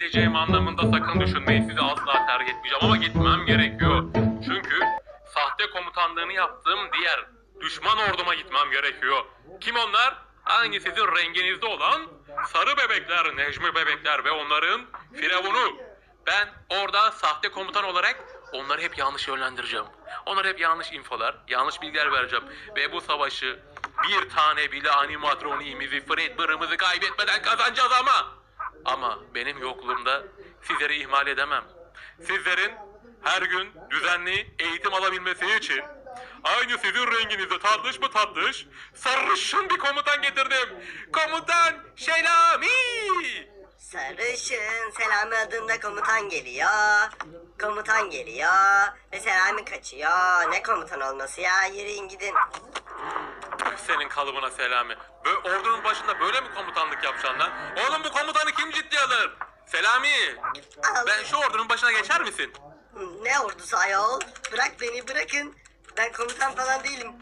edeceğim anlamında sakın düşünmeyin. Sizi asla terk etmeyeceğim ama gitmem gerekiyor. Çünkü sahte komutanlığını yaptığım diğer düşman orduma gitmem gerekiyor. Kim onlar? Aynı sizin renginizde olan sarı bebekler, Necmi bebekler ve onların firavunu. Ben orada sahte komutan olarak onları hep yanlış yönlendireceğim. Onlara hep yanlış infolar, yanlış bilgiler vereceğim. Ve bu savaşı bir tane bile animatroniğimizi, Fredbear'ımızı kaybetmeden kazanacağız ama. Ama benim yokluğumda sizleri ihmal edemem. Sizlerin her gün düzenli eğitim alabilmesi için aynı sizin renginizde tatlış mı tatlış sarışın bir komutan getirdim. Komutan Şelami. Sarışın Selami adında komutan geliyor. Komutan geliyor ve Selami kaçıyor. Ne komutan olması ya yürüyün gidin. Senin kalıbına Selami. Ordunun başında böyle mi komutanlık yapacaksın lan? Oğlum bu komutanı kim ciddiye alır? Selami. Ben şu ordunun başına geçer misin? Ne ordusu ayol? Bırak beni bırakın. Ben komutan falan değilim.